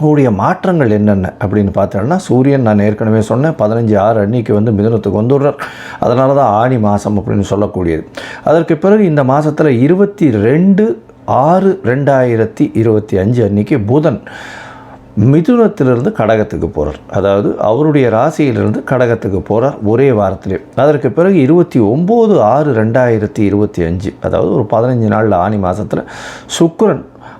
கூடிய மாற்றங்கள் என்னென்ன அப்படின்னு பார்த்தோம்னா சூரியன் நான் ஏற்கனவே சொன்னேன் பதினஞ்சு ஆறு அன்னைக்கு வந்து மிதனத்துக்கு வந்துடுறார். அதனால தான் ஆணி மாதம் அப்படின்னு சொல்லக்கூடியது. அதற்கு பிறகு இந்த மாதத்தில் இருபத்தி ரெண்டு ஆறு ரெண்டாயிரத்தி இருபத்தி அஞ்சு அன்னைக்கு புதன் மிதுனத்திலிருந்து கடகத்துக்கு போகிறார் அதாவது அவருடைய ராசியிலிருந்து கடகத்துக்கு போகிறார் ஒரே வாரத்திலே. அதற்கு பிறகு இருபத்தி ஒம்பது ஆறு ரெண்டாயிரத்தி இருபத்தி அஞ்சு அதாவது ஒரு பதினஞ்சு நாளில் ஆனி மாதத்தில் சுக்கரன்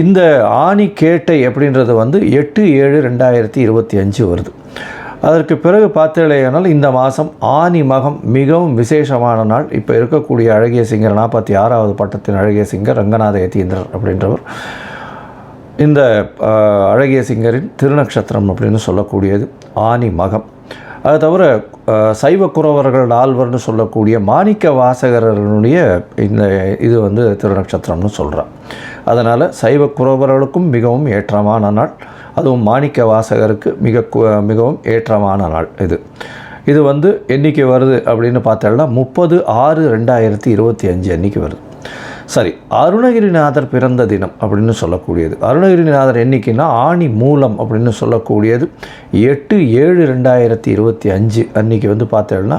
இந்த ஆணி கேட்டை அப்படின்றது வந்து எட்டு ஏழு ரெண்டாயிரத்தி இருபத்தி அஞ்சு வருது. அதற்கு பிறகு பார்த்தீங்களேனால் இந்த மாதம் ஆனி மகம் மிகவும் விசேஷமான நாள். இப்போ இருக்கக்கூடிய அழகிய சிங்கர் நாற்பத்தி ஆறாவது பட்டத்தின் அழகிய சிங்கர் ரங்கநாத யதீந்திரர் அப்படின்றவர். இந்த அழகிய சிங்கரின் திருநக்ஷத்திரம் அப்படின்னு சொல்லக்கூடியது ஆனி மகம். அது தவிர சைவ குறவர்கள் நால்வர்னு சொல்லக்கூடிய மாணிக்க வாசகரனுடைய இந்த இது வந்து திருநக்ஷத்திரம்னு சொல்கிறான் அதனால் சைவ குறவர்களுக்கும் மிகவும் ஏற்றமான நாள். அதுவும் மாணிக்க வாசகருக்கு மிக மிகவும் ஏற்றமான நாள் இது. இது வந்து என்றைக்கு வருது அப்படின்னு பார்த்தோம்னா முப்பது ஆறு ரெண்டாயிரத்தி இருபத்தி அஞ்சு அன்றைக்கி வருது. சரி அருணகிரிநாதர் பிறந்த தினம் அப்படின்னு சொல்லக்கூடியது. அருணகிரிநாதர் என்னைக்குன்னா ஆணி மூலம் அப்படின்னு சொல்லக்கூடியது. எட்டு ஏழு ரெண்டாயிரத்தி இருபத்தி அஞ்சு அன்னைக்கு வந்து பார்த்தோம்னா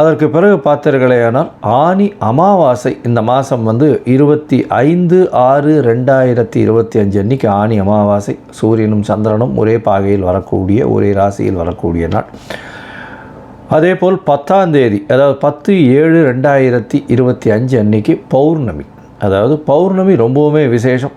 அதற்கு பிறகு பார்த்தீர்களேயானால் ஆனி அமாவாசை இந்த மாதம் வந்து இருபத்தி ஐந்து ஆறு ரெண்டாயிரத்தி இருபத்தி அஞ்சு அன்னைக்கு ஆனி அமாவாசை. சூரியனும் சந்திரனும் ஒரே பாகையில் வரக்கூடிய ஒரே ராசியில் வரக்கூடிய நாள். அதேபோல் பத்தாம் தேதி அதாவது பத்து ஏழு ரெண்டாயிரத்தி இருபத்தி அஞ்சு அன்னைக்கு பௌர்ணமி. அதாவது பௌர்ணமி ரொம்பவுமே விசேஷம்.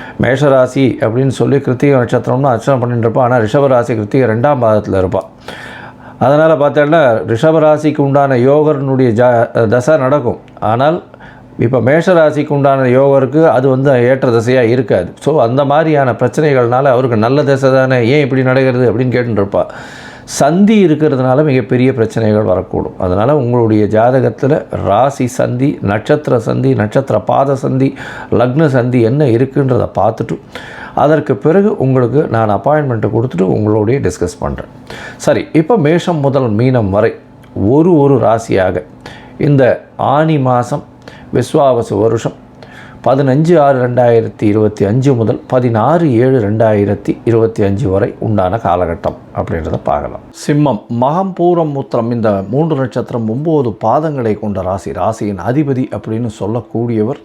மேஷராசி அப்படின்னு சொல்லி கிருத்திகை நட்சத்திரம்னு அர்ச்சனை பண்ணிட்டு இருப்பாள் ஆனால் ரிஷபராசி கிருத்திகை ரெண்டாம் பாதத்தில் இருப்பாள் அதனால் பார்த்தோன்னா ரிஷபராசிக்கு உண்டான யோகர்னுடைய ஜா தசை நடக்கும். ஆனால் இப்போ மேஷராசிக்கு உண்டான யோகருக்கு அது வந்து ஏற்ற திசையாக இருக்காது. ஸோ அந்த மாதிரியான பிரச்சனைகள்னால அவருக்கு நல்ல திசை தானே ஏன் இப்படி நடக்கிறது அப்படின்னு கேட்டுட்டு சந்தி இருக்கிறதுனால மிகப்பெரிய பிரச்சனைகள் வரக்கூடும். அதனால் உங்களுடைய ஜாதகத்தில் ராசி சந்தி நட்சத்திர சந்தி நட்சத்திர பாத சந்தி லக்ன சந்தி என்ன இருக்குன்றதை பார்த்துட்டு அதற்கு பிறகு உங்களுக்கு நான் அப்பாயின்மெண்ட்டை கொடுத்துட்டு உங்களுடைய டிஸ்கஸ் பண்ணுறேன் சரி இப்போ மேஷம் முதல் மீனம் வரை ஒரு ஒரு ராசியாக இந்த ஆனி மாதம் விஸ்வாவசு வருஷம் பதினஞ்சு ஆறு ரெண்டாயிரத்தி இருபத்தி அஞ்சு முதல் பதினாறு ஏழு ரெண்டாயிரத்தி இருபத்தி அஞ்சு வரை உண்டான காலகட்டம் அப்படின்றத பார்க்கலாம். சிம்மம் மகம் பூரம் மூத்திரம் இந்த மூன்று நட்சத்திரம் ஒம்பது பாதங்களை கொண்ட ராசி. ராசியின் அதிபதி அப்படின்னு சொல்லக்கூடியவர்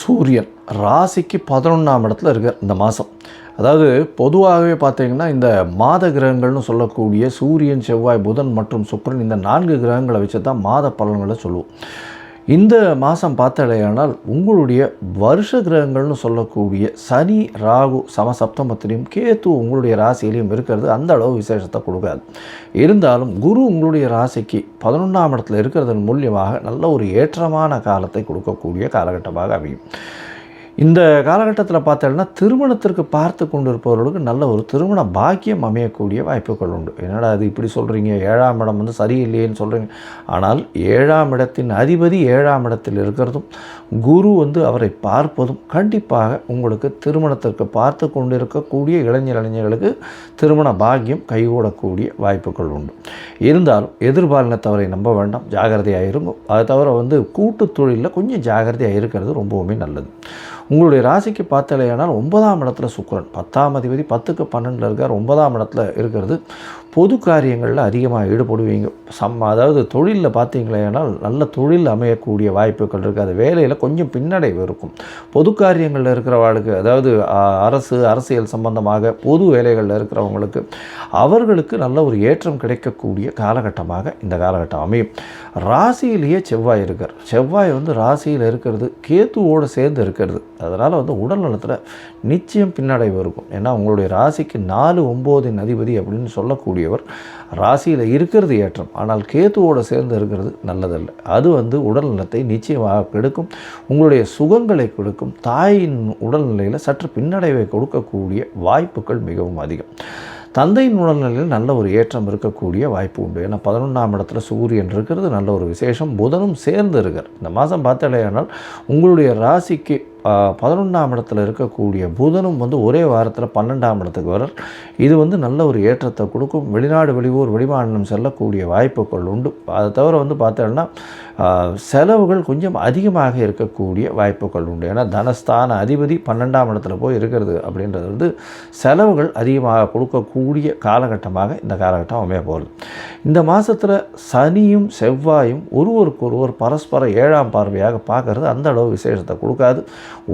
சூரியன். ராசிக்கு பதினொன்றாம் இடத்துல இருக்கார் இந்த மாதம் அதாவது பொதுவாகவே பார்த்திங்கன்னா இந்த மாத கிரகங்கள்னு சொல்லக்கூடிய சூரியன் செவ்வாய் புதன் மற்றும் சுக்கரன் இந்த நான்கு கிரகங்களை வச்சு தான் மாத பலன்களை சொல்லுவோம். இந்த மாதம் பார்த்தாலேயானால் உங்களுடைய வருஷ கிரகங்கள்னு சொல்லக்கூடிய சனி ராகு சமசப்தமத்திலையும் கேத்து உங்களுடைய ராசியிலையும் இருக்கிறது. அந்த அளவு விசேஷத்தை கொடுக்காது. இருந்தாலும் குரு உங்களுடைய ராசிக்கு பதினொன்றாம் இடத்துல இருக்கிறதன் மூலியமாக நல்ல ஒரு ஏற்றமான காலத்தை கொடுக்கக்கூடிய காலகட்டமாக அமையும். இந்த காலகட்டத்தில் பார்த்தோம்னா திருமணத்திற்கு பார்த்து கொண்டு இருப்பவர்களுக்கு நல்ல ஒரு திருமண பாக்கியம் அமையக்கூடிய வாய்ப்புகள் உண்டு. என்னடா அது இப்படி சொல்கிறீங்க ஏழாம் இடம் வந்து சரியில்லையேன்னு சொல்கிறீங்க ஆனால் ஏழாம் இடத்தின் அதிபதி ஏழாம் இடத்தில் இருக்கிறதும் குரு வந்து அவரை பார்ப்பதும் கண்டிப்பாக உங்களுக்கு திருமணத்திற்கு பார்த்து கொண்டு இருக்கக்கூடிய இளைஞர் இளைஞர்களுக்கு திருமண பாக்கியம் கைகூடக்கூடிய வாய்ப்புகள் உண்டு. இருந்தாலும் எதிர்பாலினத்தவரை நம்ப வேண்டாம். ஜாகிரதையாக இருக்கும் அதை தவிர வந்து கூட்டுத் தொழிலில் கொஞ்சம் ஜாகிரதையாக இருக்கிறது ரொம்பவுமே நல்லது. உங்களுடைய ராசிக்கு பார்த்தலையானால் ஒன்பதாம் இடத்துல சுக்கரன் பத்தாம் அதிபதி பத்துக்கு பன்னெண்டில் இருக்கார். ஒன்பதாம் இடத்துல இருக்கிறது பொது காரியங்களில் அதிகமாக ஈடுபடுவீங்க. சம் அதாவது தொழிலில் பார்த்தீங்களேனால் நல்ல தொழில் அமையக்கூடிய வாய்ப்புகள் இருக்குது அது வேலையில் கொஞ்சம் பின்னடைவு இருக்கும். பொது காரியங்களில் இருக்கிறவாளுக்கு அதாவது அரசு அரசியல் சம்பந்தமாக பொது வேலைகளில் இருக்கிறவங்களுக்கு அவர்களுக்கு நல்ல ஒரு ஏற்றம் கிடைக்கக்கூடிய காலகட்டமாக இந்த காலகட்டம் அமையும். ராசியிலேயே செவ்வாய் இருக்கார். செவ்வாய் வந்து ராசியில் இருக்கிறது கேத்துவோடு சேர்ந்து இருக்கிறது. அதனால் வந்து உடல் நலத்தில் நிச்சயம் பின்னடைவு இருக்கும். ஏன்னா உங்களுடைய ராசிக்கு நாலு ஒம்போதின் அதிபதி அப்படின்னு சொல்லக்கூடியவர் ராசியில் இருக்கிறது ஏற்றம். ஆனால் கேத்துவோடு சேர்ந்து இருக்கிறது நல்லதல்ல. அது வந்து உடல் நலத்தை நிச்சயமாக கெடுக்கும். உங்களுடைய சுகங்களை கொடுக்கும். தாயின் உடல்நிலையில் சற்று பின்னடைவை கொடுக்கக்கூடிய வாய்ப்புகள் மிகவும் அதிகம். தந்தையின் உடல்நிலையில் நல்ல ஒரு ஏற்றம் இருக்கக்கூடிய வாய்ப்பு உண்டு. ஏன்னா பதினொன்றாம் இடத்துல சூரியன் இருக்கிறது. நல்ல ஒரு விசேஷம். புதனும் சேர்ந்து இருக்கிறார் இந்த மாதம் பார்த்தடையானால் உங்களுடைய ராசிக்கு பதினொன்றாம் இடத்துல இருக்கக்கூடிய புதனும் வந்து ஒரே வாரத்தில் பன்னெண்டாம் இடத்துக்கு வர இது வந்து நல்ல ஒரு ஏற்றத்தை கொடுக்கும். வெளிநாடு வெளியூர் வெளிமாநிலம் செல்லக்கூடிய வாய்ப்புகள் உண்டு. அதை தவிர வந்து பார்த்தோன்னா செலவுகள் கொஞ்சம் அதிகமாக இருக்கக்கூடிய வாய்ப்புகள் உண்டு. ஏன்னா தனஸ்தான அதிபதி பன்னெண்டாம் இடத்துல போய் இருக்கிறது அப்படின்றது வந்து செலவுகள் அதிகமாக கொடுக்கக்கூடிய காலகட்டமாக இந்த காலகட்டம் அமைய போகிறது இந்த மாதத்தில் சனியும் செவ்வாயும் ஒருவருக்கு ஒருவர் பரஸ்பர ஏழாம் பார்வையாக பார்க்கறது அந்த அளவு விசேஷத்தை கொடுக்காது.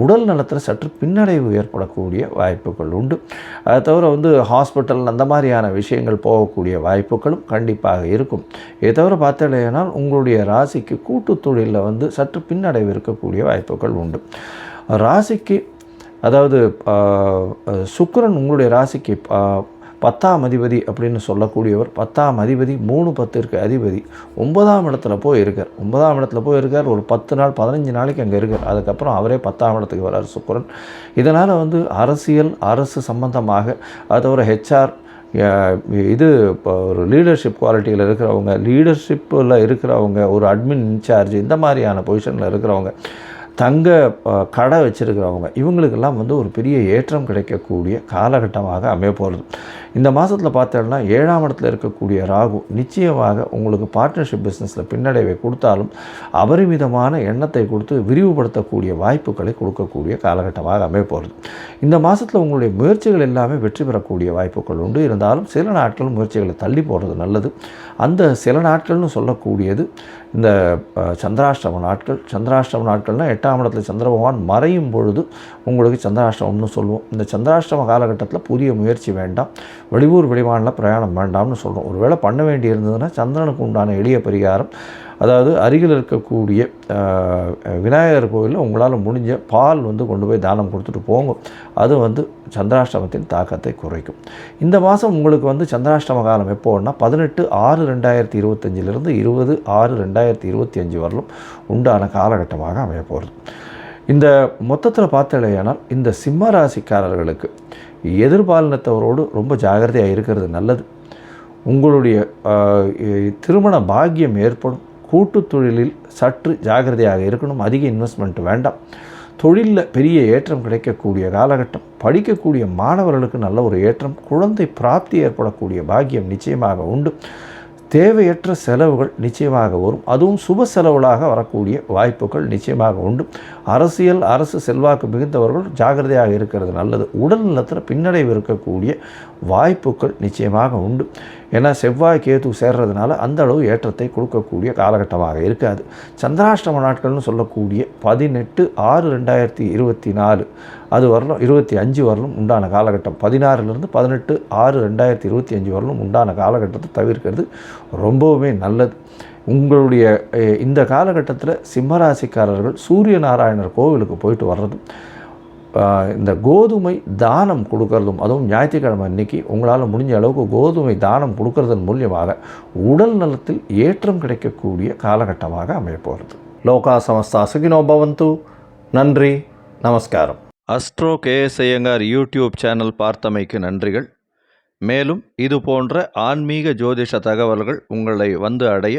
உடல் நலத்தில் சற்று பின்னடைவு ஏற்படக்கூடிய வாய்ப்புகள் உண்டு. அதை தவிர வந்து ஹாஸ்பிட்டல் அந்த மாதிரியான விஷயங்கள் போகக்கூடிய வாய்ப்புகளும் கண்டிப்பாக இருக்கும். இதை தவிர பார்த்தீங்கன்னா உங்களுடைய ராசிக்கு கூட்டு தொழிலில் வந்து சற்று பின்னடைவு இருக்கக்கூடிய வாய்ப்புகள் உண்டு. ராசிக்கு அதாவது சுக்கரன் உங்களுடைய ராசிக்கு பத்தாம் அதிபதி அப்படின்னு சொல்லக்கூடியவர் பத்தாம் அதிபதி மூணு பத்திற்கு அதிபதி ஒன்பதாம் இடத்துல போய் இருக்கார். ஒன்பதாம் இடத்துல போய் இருக்கார் ஒரு பத்து நாள் பதினஞ்சு நாளைக்கு அங்கே இருக்கார். அதுக்கப்புறம் அவரே பத்தாம் இடத்துக்கு வர்றார் சுக்கரன். இதனால் வந்து அரசியல் அரசு சம்பந்தமாக அது தவிர ஹெச்ஆர் இது இப்போ ஒரு லீடர்ஷிப் குவாலிட்டியில் இருக்கிறவங்க லீடர்ஷிப்பில் இருக்கிறவங்க ஒரு அட்மின் இன்சார்ஜ் இந்த மாதிரியான பொசிஷனில் இருக்கிறவங்க தங்க கடை வச்சுருக்கிறவங்க இவங்களுக்கெல்லாம் வந்து ஒரு பெரிய ஏற்றம் கிடைக்கக்கூடிய காலகட்டமாக அமைய போகிறது இந்த மாதத்தில் பார்த்தோம்னா ஏழாம் இடத்துல இருக்கக்கூடிய ராகு நிச்சயமாக உங்களுக்கு பார்ட்னர்ஷிப் பிஸ்னஸில் பின்னடைவை கொடுத்தாலும் அபரிமிதமான எண்ணத்தை கொடுத்து விரிவுபடுத்தக்கூடிய வாய்ப்புகளை கொடுக்கக்கூடிய காலகட்டமாக அமைய போகிறது இந்த மாதத்தில் உங்களுடைய முயற்சிகள் எல்லாமே வெற்றி பெறக்கூடிய வாய்ப்புகள் உண்டு. இருந்தாலும் சில நாட்கள் முயற்சிகளை தள்ளி போடுறது நல்லது. அந்த சில நாட்கள்னு சொல்லக்கூடியது இந்த சந்திராஷ்டம நாட்கள் சந்திராஷ்டம நாட்கள்னால் எட்டாம் இடத்துல சந்திர பகவான் மறையும் பொழுது உங்களுக்கு சந்திராஷ்டமம்னு சொல்லுவோம். இந்த சந்திராஷ்டம காலகட்டத்தில் புதிய முயற்சி வேண்டாம். வெளியூர் வெளிமாநில பிரயாணம் வேண்டாம்னு சொல்கிறோம் ஒருவேளை பண்ண வேண்டி இருந்ததுன்னா சந்திரனுக்கு உண்டான எளிய பரிகாரம் அதாவது அருகில் இருக்கக்கூடிய விநாயகர் கோவிலில் உங்களால் முடிஞ்ச பால் வந்து கொண்டு போய் தானம் கொடுத்துட்டு போங்க. அது வந்து சந்திராஷ்டமத்தின் தாக்கத்தை குறைக்கும். இந்த மாதம் உங்களுக்கு வந்து சந்திராஷ்டம காலம் எப்போன்னா பதினெட்டு ஆறு ரெண்டாயிரத்தி இருபத்தஞ்சிலிருந்து இருபது ஆறு ரெண்டாயிரத்தி இருபத்தி அஞ்சு வரலும் உண்டான காலகட்டமாக அமைய போகிறது. இந்த மொத்தத்தில் பார்த்தலையானால் இந்த சிம்ம ராசிக்காரர்களுக்கு எதிர்பாலினத்தவரோடு ரொம்ப ஜாகிரதையாக இருக்கிறது நல்லது. உங்களுடைய திருமண பாக்கியம் ஏற்படும். கூட்டு தொழிலில் சற்று ஜாகிரதையாக இருக்கணும். அதிக இன்வெஸ்ட்மெண்ட் வேண்டாம். தொழிலில் பெரிய ஏற்றம் கிடைக்கக்கூடிய காலகட்டம். படிக்கக்கூடிய மாணவர்களுக்கு நல்ல ஒரு ஏற்றம். குழந்தை பிராப்தி ஏற்படக்கூடிய பாக்கியம் நிச்சயமாக உண்டு. தேவையற்ற செலவுகள் நிச்சயமாக வரும். அதுவும் சுப செலவுகளாக வரக்கூடிய வாய்ப்புகள் நிச்சயமாக உண்டு. அரசியல் அரசு செல்வாக்கு மிகுந்தவர்கள் ஜாகிரதையாக இருக்கிறது நல்லது. உடல் நலத்தில் பின்னடைவு இருக்கக்கூடிய வாய்ப்புகள் நிச்சயமாக உண்டு. ஏன்னா செவ்வாய் கேது சேர்றதுனால அந்த அளவு ஏற்றத்தை கொடுக்கக்கூடிய காலகட்டமாக இருக்காது. சந்திராஷ்டம நாட்கள்னு சொல்லக்கூடிய பதினெட்டு ஆறு ரெண்டாயிரத்தி இருபத்தி நாலு அது வரலும் இருபத்தி அஞ்சு வரலும் உண்டான காலகட்டம். பதினாறுலேருந்து பதினெட்டு ஆறு ரெண்டாயிரத்தி இருபத்தி அஞ்சு வரலும் உண்டான காலகட்டத்தை தவிர்க்கிறது ரொம்பவுமே நல்லது. உங்களுடைய இந்த காலகட்டத்தில் சிம்மராசிக்காரர்கள் சூரிய நாராயணர் கோவிலுக்கு போயிட்டு வர்றதும் இந்த கோதுமை தானம் கொடுக்கறதும் அதுவும் ஞாயிற்றுக்கிழமை அன்னைக்கு உங்களால் முடிஞ்ச அளவுக்கு கோதுமை தானம் கொடுக்கறதன் மூலியமாக உடல் நலத்தில் ஏற்றம் கிடைக்கக்கூடிய காலகட்டமாக அமையப்போகிறது லோகா சமஸ்தா சுகினோ பவந்து. நன்றி நமஸ்காரம். Astro KS Iyengar YouTube channel பார்த்தமைக்கு நன்றிகள். மேலும் இது போன்ற ஆன்மீக ஜோதிஷ தகவல்கள் உங்களை வந்து அடைய